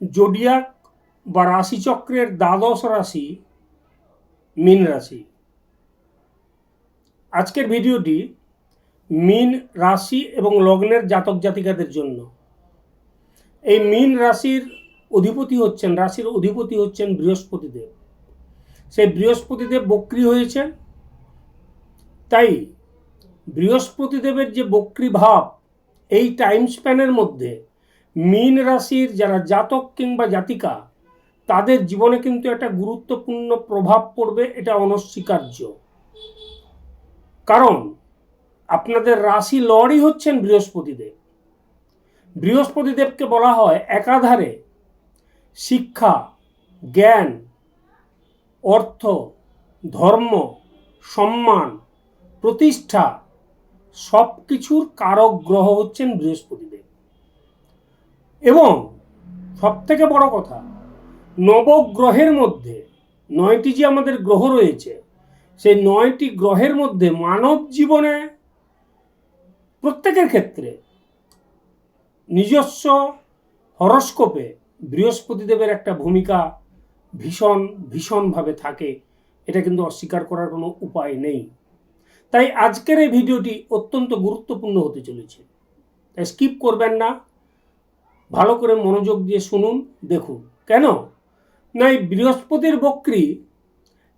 Zodiac বা রাশিচক্রের দ্বাদশ রাশি মীন রাশি। আজকের ভিডিওটি মীন রাশি এবং লগ্নের জাতক জাতিকাদের জন্য। এই মীন রাশির অধিপতি হচ্ছেন, রাশির অধিপতি হচ্ছেন বৃহস্পতিদেব। সেই বৃহস্পতিদেব বক্রি হয়েছেন। তাই বৃহস্পতিদেবের যে বক্রি ভাব এই টাইম স্প্যানের মধ্যে মীন রাশির যারা জাতক কিংবা জাতিকা, তাদের জীবনে কিন্তু একটা গুরুত্বপূর্ণ প্রভাব পড়বে, এটা অনস্বীকার্য। কারণ আপনাদের রাশি লড়ই হচ্ছেন বৃহস্পতিদেব। বৃহস্পতিদেবকে বলা হয় একাধারে শিক্ষা, জ্ঞান, অর্থ, ধর্ম, সম্মান, প্রতিষ্ঠা সব কিছুর কারক গ্রহ হচ্ছেন বৃহস্পতিদেব। এবং সব থেকে বড় কথা, নবগ্রহের মধ্যে নয়টি যে আমাদের গ্রহ রয়েছে, সেই নয়টি গ্রহের মধ্যে মানব জীবনে প্রত্যেকের ক্ষেত্রে নিজস্ব হরস্কোপে বৃহস্পতিদেবের একটা ভূমিকা ভীষণ, ভীষণভাবে থাকে। এটা কিন্তু অস্বীকার করার কোনো উপায় নেই। তাই আজকের এই ভিডিওটি অত্যন্ত গুরুত্বপূর্ণ হতে চলেছে। তাই স্কিপ করবেন না। ভালো করে মনোযোগ দিয়ে শুনুন, দেখুন। কেন? না এই বৃহস্পতির বক্রি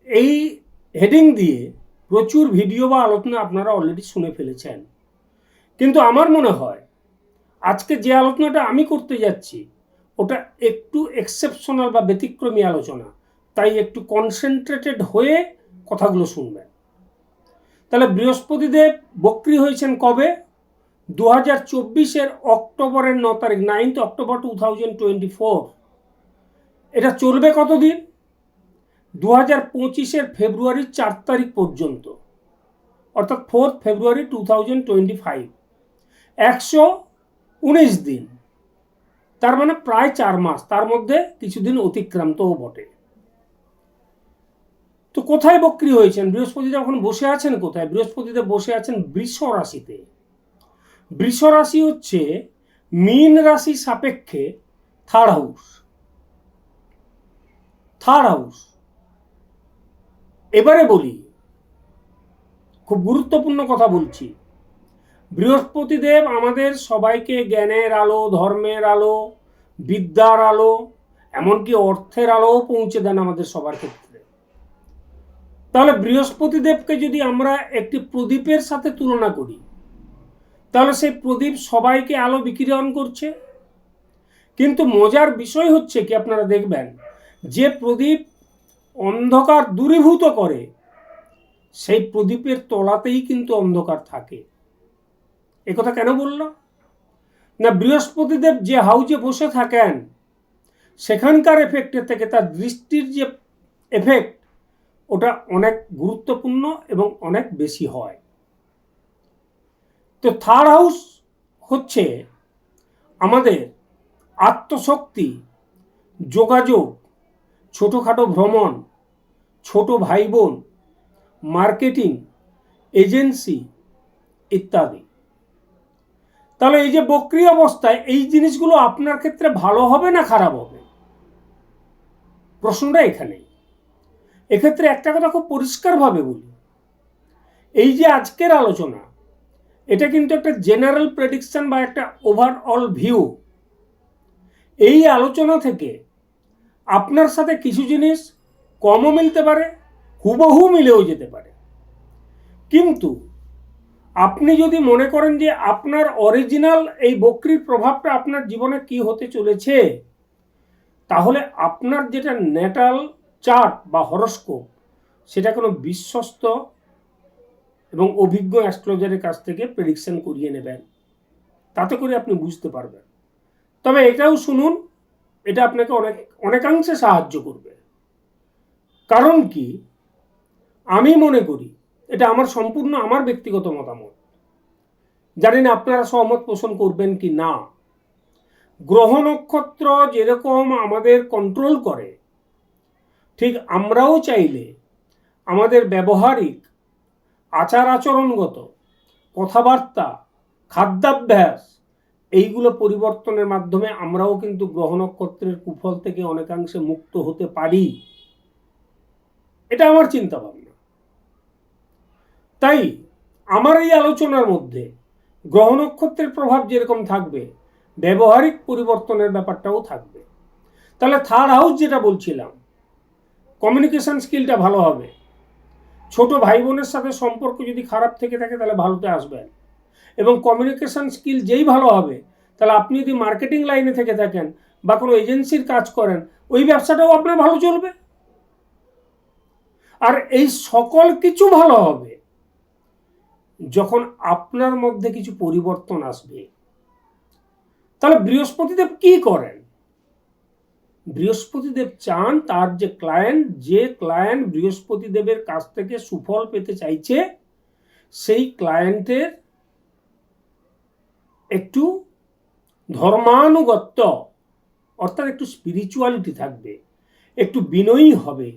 এই হেডিং দিয়ে প্রচুর ভিডিও বা আলোচনা আপনারা অলরেডি শুনে ফেলেছেন। কিন্তু আমার মনে হয়, আজকে যে আলোচনাটা আমি করতে যাচ্ছি, ওটা একটু এক্সেপশনাল বা ব্যতিক্রমী আলোচনা। তাই একটু কনসেন্ট্রেটেড হয়ে কথাগুলো শুনবেন। তাহলে বৃহস্পতিদেব বক্রি হয়েছেন কবে? দু হাজার চব্বিশের অক্টোবরের ন তারিখ ninth October two thousand twenty four এটা চলবে কতদিন? দু হাজার পঁচিশের ফেব্রুয়ারির চার তারিখ পর্যন্ত, অর্থাৎ fourth February two thousand twenty five একশো উনিশ দিন, তার মানে প্রায় চার মাস, তার মধ্যে কিছুদিন অতিক্রান্তও বটে। তো কোথায় বক্রি হয়েছেন? বৃহস্পতিদেব এখন বসে আছেন কোথায়? বৃহস্পতিদেব বসে আছেন বৃষ রাশিতে। বৃষ রাশি হচ্ছে মীন রাশি সাপেক্ষে থার্ড হাউস থার্ড হাউস এবারে বলি, খুব গুরুত্বপূর্ণ কথা বলছি। বৃহস্পতিদেব আমাদের সবাইকে জ্ঞানের আলো, ধর্মের আলো, বিদ্যার আলো, এমনকি অর্থের আলোও পৌঁছে দেন আমাদের সবার ক্ষেত্রে। তাহলে বৃহস্পতিদেবকে যদি আমরা একটি প্রদীপের সাথে তুলনা করি তাহলে সেই প্রদীপ সবাইকে আলো বিকিরণ করছে? কিন্তু মজার বিষয় হচ্ছে কি আপনারা দেখবেন, যে প্রদীপ অন্ধকার দূরীভূত করে, সেই প্রদীপের তলাতেই কিন্তু অন্ধকার থাকে। কথা কেন বলল? না বৃহস্পতিদেব যে হাউজে বসে থাকেন, সেখানকার এফেক্টের থেকে তার দৃষ্টির যে এফেক্ট ওটা অনেক গুরুত্বপূর্ণ এবং অনেক বেশি হয়। তো থার্ড হাউস হচ্ছে আমাদের আত্মশক্তি, যোগাযোগ, ছোটোখাটো ভ্রমণ, ছোট ভাই বোন মার্কেটিং, এজেন্সি ইত্যাদি। তাহলে এই যে বক্রি অবস্থায় এই জিনিসগুলো আপনার ক্ষেত্রে ভালো হবে না খারাপ হবে? প্রশ্নটা এখানেই এক্ষেত্রে একটা কথা খুব পরিষ্কারভাবে বলি। এই যে আজকের আলোচনা এটা কিন্তু একটা জেনারেল প্রেডিকশন বা একটা ওভারঅল ভিউ এই আলোচনা থেকে আপনার সাথে কিছু জিনিস কমও মিলতে পারে, হুবহু মিলেও যেতে পারে। কিন্তু আপনি যদি মনে করেন যে আপনার অরিজিনাল এই বক্রির প্রভাবটা আপনার জীবনে কি হতে চলেছে, তাহলে আপনার যেটা নেটাল চার্ট বা হরস্কোপ সেটা কোনো বিশ্বস্ত এবং অভিজ্ঞ অ্যাস্ট্রোলজারের কাছ থেকে প্রেডিকশন করিয়ে নেবেন। তাতে করে আপনি বুঝতে পারবেন। তবে এটাও শুনুন, এটা আপনাকে অনেক, অনেকাংশে সাহায্য করবে। কারণ কি? আমি মনে করি, এটা আমার সম্পূর্ণ আমার ব্যক্তিগত মতামত। জানি না আপনারা সহমত পোষণ করবেন কি না। গ্রহ নক্ষত্র যেরকম আমাদের কন্ট্রোল করে, ঠিক আমরাও চাইলে আমাদের ব্যবহারিক আচার আচরণগত কথাবার্তা, খাদ্যাভ্যাস, এইগুলো পরিবর্তনের মাধ্যমে আমরাও কিন্তু গ্রহ নক্ষত্রের কুফল থেকে অনেকাংশে মুক্ত হতে পারি। এটা আমার চিন্তা ভাবনা তাই আমার এই আলোচনার মধ্যে গ্রহ নক্ষত্রের প্রভাব যেরকম থাকবে, ব্যবহারিক পরিবর্তনের ব্যাপারটাও থাকবে। তাহলে থার্ড হাউস যেটা বলছিলাম কমিউনিকেশন স্কিলটা ভালো হবে। ছোট ভাই বোনের সাথে সম্পর্ক যদি খারাপ থেকে থাকে, তাহলে ভালোতে আসবেন। এবং কমিউনিকেশন স্কিল যেই ভালো হবে, তাহলে আপনি যদি মার্কেটিং লাইনে থেকে থাকেন বা কোনো এজেন্সির কাজ করেন, ওই ব্যবসাটাও আপনার ভালো চলবে। আর এই সকল কিছু ভালো হবে, যখন আপনার মধ্যে কিছু পরিবর্তন আসবে। তাহলে বৃহস্পতিদেব কি করেন? বৃহস্পতিদেব চান তার যে ক্লায়েন্ট যে ক্লায়েন্ট বৃহস্পতিদেবের কাছ থেকে সুফল পেতে চাইছে, সেই ক্লায়েন্টের একটু ধর্মানুগত্য, অর্থাৎ একটু স্পিরিচুয়ালিটি থাকবে, একটু বিনয়ী হবে,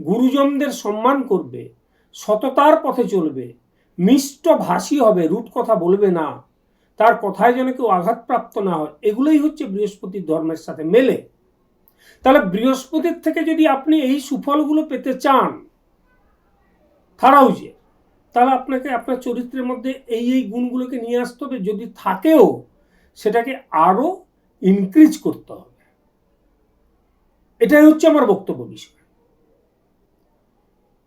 গুরুজনদের সম্মান করবে, সততার পথে চলবে মিষ্ট ভাষী হবে, রুট কথা বলবে না, তার কথায় যেন কেউ আঘাতপ্রাপ্ত না হয়, এগুলোই হচ্ছে বৃহস্পতির ধর্মের সাথে মেলে। তাহলে বৃহস্পতির থেকে যদি আপনি এই সুফলগুলো পেতে চান থারাউজে তাহলে আপনাকে আপনার চরিত্রের মধ্যে এই এই গুণগুলোকে নিয়ে আসতে হবে। যদি থাকেও, সেটাকে আরও ইনক্রিজ করতে হবে। এটাই হচ্ছে আমার বক্তব্য বিষয়।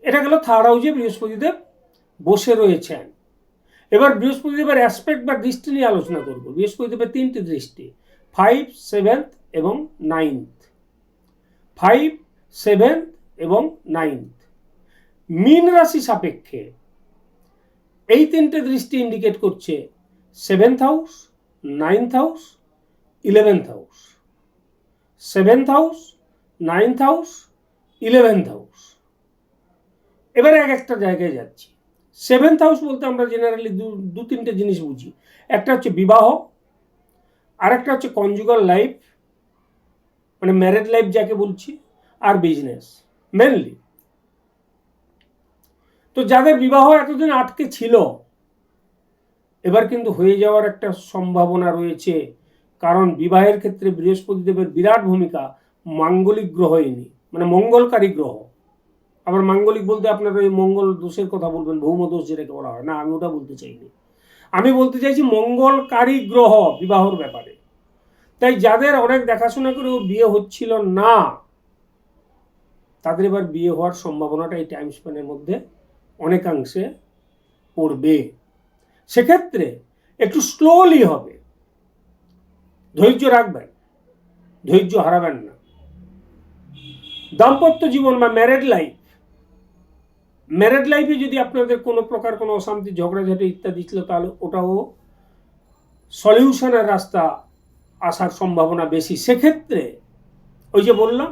এটা গেল থার্ড হাউজে বৃহস্পতিদেব বসে রয়েছেন। এবার বৃহস্পতিদেবের অ্যাসপেক্ট বা দৃষ্টি নিয়ে আলোচনা করব। বৃহস্পতিদেবের তিনটি দৃষ্টি ফাইভ সেভেন্থ এবং নাইনথ ফাইভ সেভেন্থ এবং নাইনথ মিন রাশি সাপেক্ষে এই তিনটে দৃষ্টি ইন্ডিকেট করছে seventh house ninth house eleventh house seventh house ninth house eleventh house এবারে এক একটা জায়গায় যাচ্ছি। সেভেন্থ হাউস বলতে আমরা জেনারেলি দু দু তিনটে জিনিস বুঝি। একটা হচ্ছে বিবাহ, আরেকটা হচ্ছে কনজুগাল লাইফ মানে ম্যারেড লাইফ যাকে বলছি, আর বিজনেস মেনলি তো যাদের বিবাহ এতদিন আটকে ছিল, এবার কিন্তু হয়ে যাওয়ার একটা সম্ভাবনা রয়েছে, কারণ বিবাহের ক্ষেত্রে বৃহস্পতিদেবের বিরাট ভূমিকা মাঙ্গলিক গ্রহ এনে মানে মঙ্গলকারী গ্রহ। আবার মাঙ্গলিক বলতে আপনার ওই মঙ্গল দোষের কথা বলবেন, ভৌম দোষ যেটাকে বলা হয়। না, আমি ওটা বলতে চাইনি। আমি বলতে চাইছি মঙ্গলকারী গ্রহ বিবাহর ব্যাপারে। তাই যাদের অনেক দেখাশোনা করেও বিয়ে হচ্ছিল না, তাদের এবার বিয়ে হওয়ার সম্ভাবনাটা এই টাইম স্প্যানের মধ্যে অনেকাংশে পড়বে। সেক্ষেত্রে একটু স্লোলি হবে। ধৈর্য রাখবেন, ধৈর্য হারাবেন না। দাম্পত্য জীবন বা ম্যারেড লাইফ ম্যারেড লাইফে যদি আপনাদের কোনো প্রকার কোনো অশান্তি, ঝগড়াঝাটি ইত্যাদি ছিল, তাহলে ওটাও সলিউশনের রাস্তা আসার সম্ভাবনা বেশি। সেক্ষেত্রে ওই যে বললাম,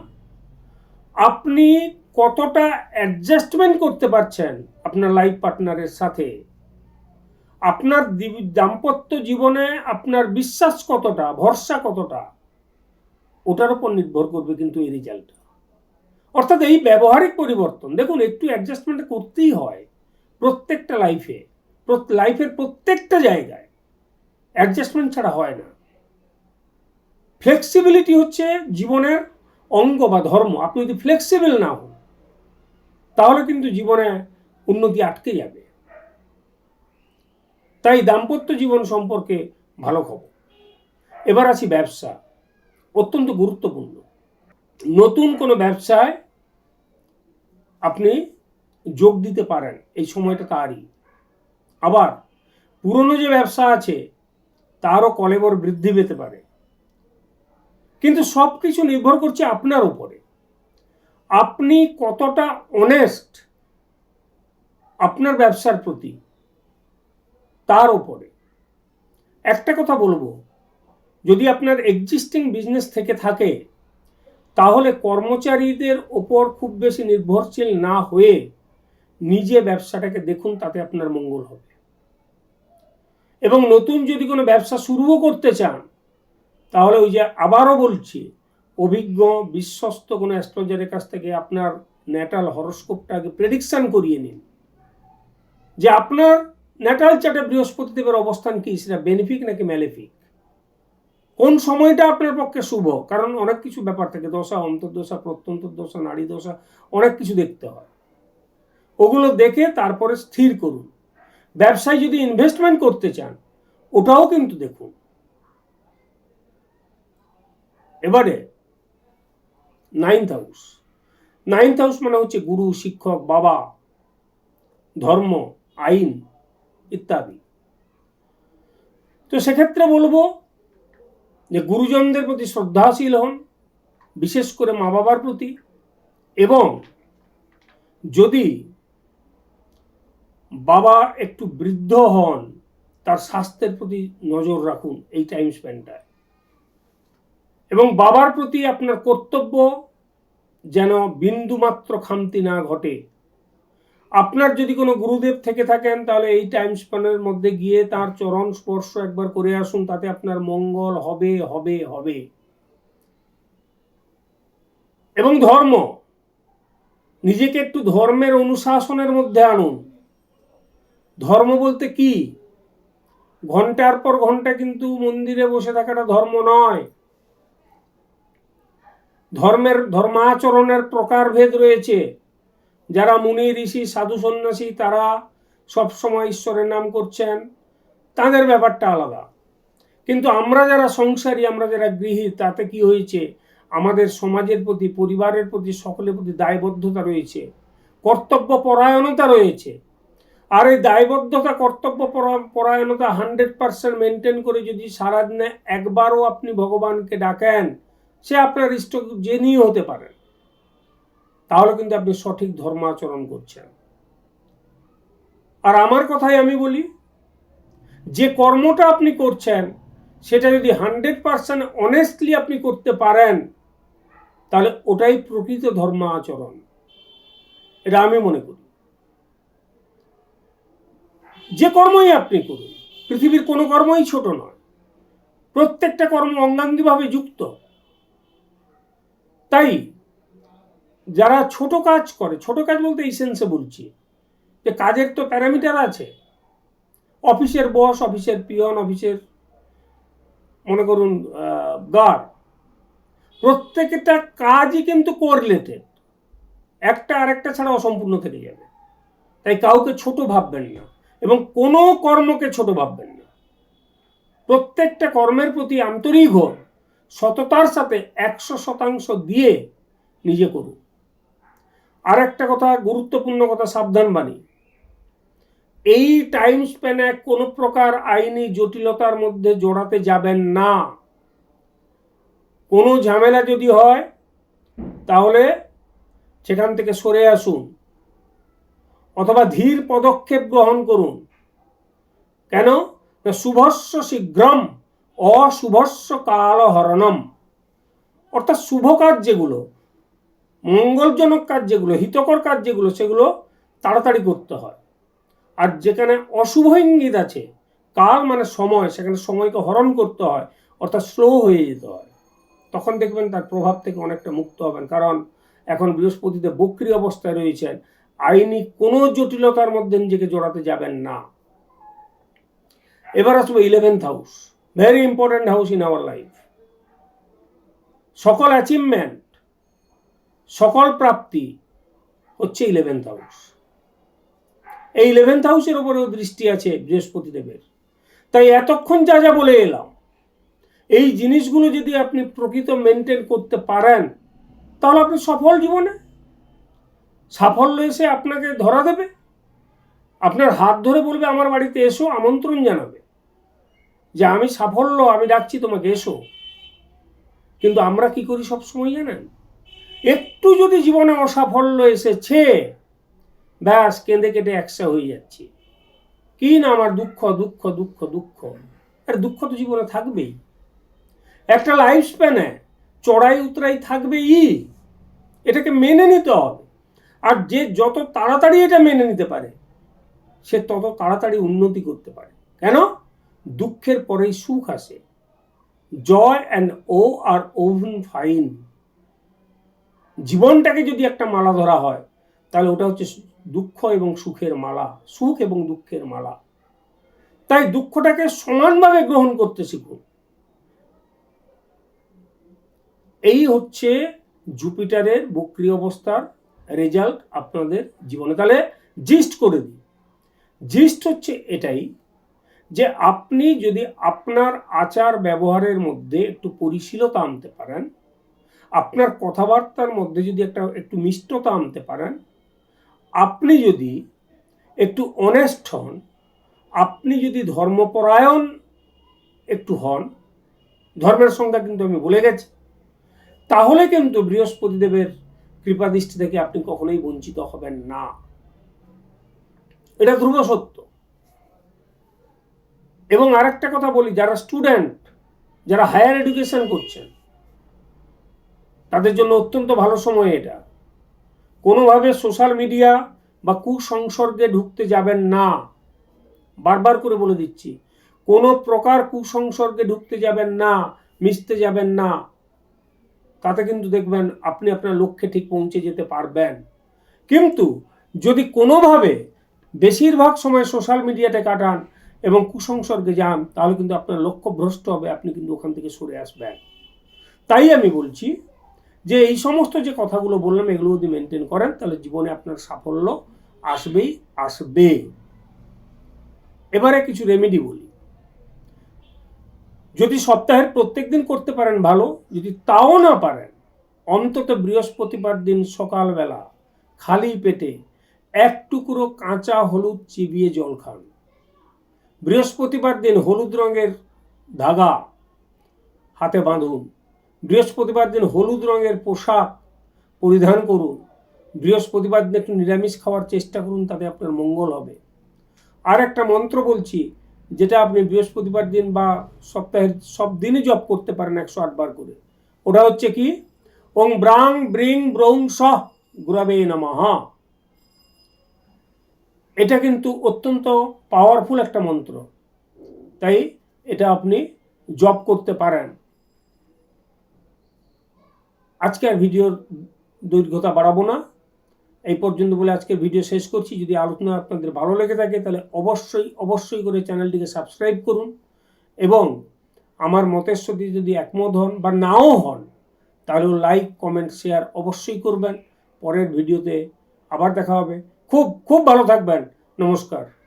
আপনি কতটা অ্যাডজাস্টমেন্ট করতে পারছেন আপনার লাইফ পার্টনারের সাথে? আপনার দাম্পত্য জীবনে আপনার বিশ্বাস কতটা, ভরসা কতটা? ওটার উপর নির্ভর করবে কিন্তু এই রেজাল্টটা অর্থাৎ এই ব্যবহারিক পরিবর্তন, দেখুন একটু অ্যাডজাস্টমেন্ট করতেই হয় প্রত্যেকটা লাইফে লাইফের প্রত্যেকটা জায়গায়। অ্যাডজাস্টমেন্ট ছাড়া হয় না। ফ্লেক্সিবিলিটি হচ্ছে জীবনের অঙ্গ বা ধর্ম। আপনি যদি ফ্লেক্সিবল না হন, তাহলে কিন্তু জীবনে উন্নতি আটকে যাবে। তাই দাম্পত্য জীবন সম্পর্কে ভালো খবর। এবার আছি ব্যবসা। অত্যন্ত গুরুত্বপূর্ণ। নতুন কোনো ব্যবসায় আপনি যোগ দিতে পারেন, এই সময়টা তারই। আবার পুরনো যে ব্যবসা আছে, তারও কলেবর বৃদ্ধি পেতে পারে। কিন্তু সব কিছু নির্ভর করছে আপনার উপরে। আপনি কতটা অনেস্ট আপনার ব্যবসার প্রতি, তার উপরে। একটা কথা বলব, যদি আপনার এক্সিস্টিং বিজনেস থেকে থাকে, তাহলে কর্মচারীদের ওপর খুব বেশি নির্ভরশীল না হয়ে নিজে ব্যবসাটাকে দেখুন, তাতে আপনার মঙ্গল হবে। এবং নতুন যদি কোনো ব্যবসা শুরুও করতে চান তাহলে ওই যে আবারও বলছি, অভিজ্ঞ, বিশ্বস্ত কোনো অ্যাস্ট্রোলজারের কাছ থেকে আপনার ন্যাটাল হরস্কোপটাকে প্রেডিকশান করিয়ে নিন। যে আপনার ন্যাটাল চার্টে বৃহস্পতিদেবের অবস্থান কি, সেটা বেনিফিক নাকি ম্যালিফিক কোন সময়টা আপনার পক্ষে শুভ? কারণ অনেক কিছু ব্যাপার থাকে, দশা, অন্তর্দশা প্রত্যন্ত দশা নারী দশা অনেক কিছু দেখতে হয়। ওগুলো দেখে তারপরে স্থির করুন। ব্যবসায় যদি ইনভেস্টমেন্ট করতে চান, ওটাও কিন্তু দেখুন। এবারে নাইন্থ হাউস নাইন্থ হাউস মানে হচ্ছে গুরু, শিক্ষক, বাবা, ধর্ম, আইন ইত্যাদি। তো সেক্ষেত্রে বলব যে গুরুজনদের প্রতি শ্রদ্ধাশীল হন, বিশেষ করে মা বাবার প্রতি। এবং যদি বাবা একটু বৃদ্ধ হন, তার স্বাস্থ্যের প্রতি নজর রাখুন এই টাইম স্পেন্ডটায় এবং বাবার প্রতি আপনার কর্তব্য যেন বিন্দুমাত্র খামতি না ঘটে। আপনার যদি কোনো গুরুদেব থেকে থাকেন, তাহলে এই টাইম স্প্যানের মধ্যে গিয়ে তার চরণ স্পর্শ একবার করে আসুন, তাতে আপনার মঙ্গল হবে হবে হবে। এবং ধর্ম, নিজেকে একটু ধর্মের অনুশাসনের মধ্যে আনুন। ধর্ম বলতে কি? ঘণ্টার পর ঘণ্টা কিন্তু মন্দিরে বসে থাকাটা ধর্ম নয়। ধর্মের, ধর্মাচরণের প্রকারভেদ রয়েছে। যারা মুনি, ঋষি, সাধু, সন্ন্যাসী, তারা সব সময় ঈশ্বরের নাম করছেন। তাদের ব্যাপারটা আলাদা। কিন্তু আমরা যারা সংসারী, আমরা যারা গৃহী, তাতে কি হয়েছে? আমাদের সমাজের প্রতি, পরিবারের প্রতি, সকলের প্রতি দায়বদ্ধতা রয়েছে। কর্তব্য পরায়ণতা রয়েছে। আর এই দায়বদ্ধতা কর্তব্য পরায়ণতা হান্ড্রেড পার্সেন্ট মেনটেন করে যদি সারাদিনে একবারও আপনি ভগবানকে ডাকেন সে আপনার ইষ্ট জেনিও হতে পারেন তাহলে কিন্তু আপনি সঠিক ধর্ম আচরণ করছেন। আর আমার কথাই আমি বলি, যে কর্মটা আপনি করছেন, সেটা যদি হান্ড্রেড পার্সেন্ট অনেস্টলি আপনি করতে পারেন, তাহলে ওটাই প্রকৃত ধর্ম আচরণ। এটা আমি মনে করি। যে কর্মই আপনি করুন, পৃথিবীর কোনো কর্মই ছোট নয়। প্রত্যেকটা কর্ম অঙ্গাঙ্গিভাবে যুক্ত। তাই যারা ছোট কাজ করে, ছোট কাজ বলতে এই সেন্সে বলছি, যে কাজের তো প্যারামিটার আছে। অফিসের বস অফিসের পিয়ন অফিসের মনে করুন গার্ড প্রত্যেকটা কাজই কিন্তু কোরিলেটেড একটা আরেকটা ছাড়া অসম্পূর্ণ থেকে যাবে। তাই কাউকে ছোট ভাববেন না এবং কোনো কর্মকে ছোট ভাববেন না। প্রত্যেকটা কর্মের প্রতি আন্তরিক হন সততার সাথে একশো শতাংশ দিয়ে নিজে করুন। আর একটা কথা, গুরুত্বপূর্ণ কথা, সাবধান বাণী। এই টাইম স্প্যানে কোনো প্রকার আইনি জটিলতার মধ্যে জড়াতে যাবেন না। কোনো ঝামেলা যদি হয়, তাহলে সেখান থেকে সরে আসুন। অথবা ধীর পদক্ষেপ গ্রহণ করুন। কেন? শুভস্য শীঘ্রম। অশুভস্য কালহরণম অর্থাৎ শুভ কাজ যেগুলো মঙ্গলজনক কাজ যেগুলো হিতকর কাজ যেগুলো সেগুলো তাড়াতাড়ি করতে হয়। আর যেখানে অশুভ ইঙ্গিত আছে, কাল মানে সময়, সেখানে সময়কে হরণ করতে হয়, অর্থাৎ স্লো হয়ে যেতে হয়। তখন দেখবেন তার প্রভাব থেকে অনেকটা মুক্ত হবেন। কারণ এখন বৃহস্পতিতে বক্রি অবস্থায় রয়েছেন, আইনি কোনো জটিলতার মধ্যে নিজেকে জড়াতে যাবেন না। এবার আসব eleventh house very important house in our life সকল অ্যাচিভমেন্ট সকল প্রাপ্তি হচ্ছে ইলেভেন্থ হাউস এই ইলেভেন্থ হাউসের উপরেও দৃষ্টি আছে বৃহস্পতি দেবের তাই এতক্ষণ যা যা বলে এলাম, এই জিনিসগুলো যদি আপনি প্রকৃত মেনটেন করতে পারেন, তাহলে আপনি সফল জীবনে সাফল্য এসে আপনাকে ধরা দেবে। আপনার হাত ধরে বলবে, আমার বাড়িতে এসো, আমন্ত্রণ জানাবে। যে আমি সাফল্য, আমি ডাকছি, তোমাকে এসো। কিন্তু আমরা কি করি সব সময় জানেন? একটু যদি জীবনে অসাফল্য এসেছে, ব্যাস, কেঁদে কেটে একসা হয়ে যাচ্ছে। কি না আমার দুঃখ দুঃখ দুঃখ দুঃখ? আর দুঃখ তো জীবনে থাকবেই। একটা লাইফ স্প্যানে চড়াই উতরাই থাকবেই। এটাকে মেনে নিতে হবে। আর যে যত তাড়াতাড়ি এটা মেনে নিতে পারে, সে তত তাড়াতাড়ি উন্নতি করতে পারে। কেন? দুঃখের পরেই সুখ আসে। Joy and woe are woven fine জীবনটাকে যদি একটা মালা ধরা হয়, তাহলে ওটা হচ্ছে দুঃখ এবং সুখের মালা, সুখ এবং দুঃখের মালা। তাই দুঃখটাকে সমানভাবে গ্রহণ করতে শিখুন। এই হচ্ছে জুপিটারের বক্রি অবস্থার রেজাল্ট আপনাদের জীবনে। তাহলে জিস্ট করে দিই। জিস্ট হচ্ছে এটাই যে আপনি যদি আপনার আচার ব্যবহারের মধ্যে একটু পরিশীলতা আনতে পারেন, আপনার কথাবার্তার মধ্যে যদি একটা একটু মিষ্টতা আনতে পারেন, আপনি যদি একটু অনেস্ট হন, আপনি যদি ধর্মপরায়ণ একটু হন, ধর্মের সংখ্যা কিন্তু আমি বলে গেছি, তাহলে কিন্তু বৃহস্পতিদেবের কৃপাদৃষ্টি থেকে আপনি কখনোই বঞ্চিত হবেন না। এটা ধ্রুব সত্য। এবং আরেকটা কথা বলি, যারা স্টুডেন্ট যারা হায়ার এডুকেশন করছেন, তাদের জন্য অত্যন্ত ভালো সময় এটা। কোনোভাবে সোশ্যাল মিডিয়া বা কুসংসর্গে ঢুকতে যাবেন না। বারবার করে বলে দিচ্ছি, কোনো প্রকার কুসংসর্গে ঢুকতে যাবেন না, মিশতে যাবেন না। তাতে কিন্তু দেখবেন আপনি আপনার লক্ষ্যে ঠিক পৌঁছে যেতে পারবেন। কিন্তু যদি কোনোভাবে বেশিরভাগ সময় সোশ্যাল মিডিয়াতে কাটান এবং কুসংসর্গে যান, তাহলে কিন্তু আপনার লক্ষ্য ভ্রষ্ট হবে, আপনি কিন্তু ওখান থেকে সরে আসবেন। তাই আমি বলছি যে এই সমস্ত যে কথাগুলো বললাম, এগুলো যদি মেনটেন করেন, তাহলে জীবনে আপনার সাফল্য আসবেই, আসবে। এবারে কিছু রেমেডি বলি। যদি সপ্তাহের প্রত্যেক দিন করতে পারেন ভালো, যদি তাও না পারেন, অন্তত বৃহস্পতিবার দিন সকালবেলা খালি পেটে এক টুকরো কাঁচা হলুদ চিবিয়ে জল খান। বৃহস্পতিবার দিন হলুদ রঙের ধাগা হাতে বাঁধুন। বৃহস্পতিবার দিন হলুদ রঙের পোশাক পরিধান করুন। বৃহস্পতিবার দিন একটু নিরামিষ খাওয়ার চেষ্টা করুন, তাতে আপনার মঙ্গল হবে। আর একটা মন্ত্র বলছি, যেটা আপনি বৃহস্পতিবার দিন বা সপ্তাহের সব দিনই জপ করতে পারেন একশো আটবার করে। ওটা হচ্ছে কি? ওং ব্রাং ব্রিং ব্রৌং সহ গুরাবে নমঃ। এটা কিন্তু অত্যন্ত পাওয়ারফুল একটা মন্ত্র। তাই এটা আপনি জব করতে পারেন। আজকে আর ভিডিওর দৈর্ঘ্যতা বাড়াবো না। এই পর্যন্ত বলে আজকের ভিডিও শেষ করছি। যদি আলোচনা আপনাদের ভালো লেগে থাকে, তাহলে অবশ্যই অবশ্যই করে চ্যানেলটিকে সাবস্ক্রাইব করুন এবং আমার মতের সাথে যদি একমত হন বা নাও হন, তাহলেও লাইক কমেন্ট শেয়ার অবশ্যই করবেন। পরের ভিডিওতে আবার দেখা হবে। খুব খুব ভালো থাকবেন। নমস্কার।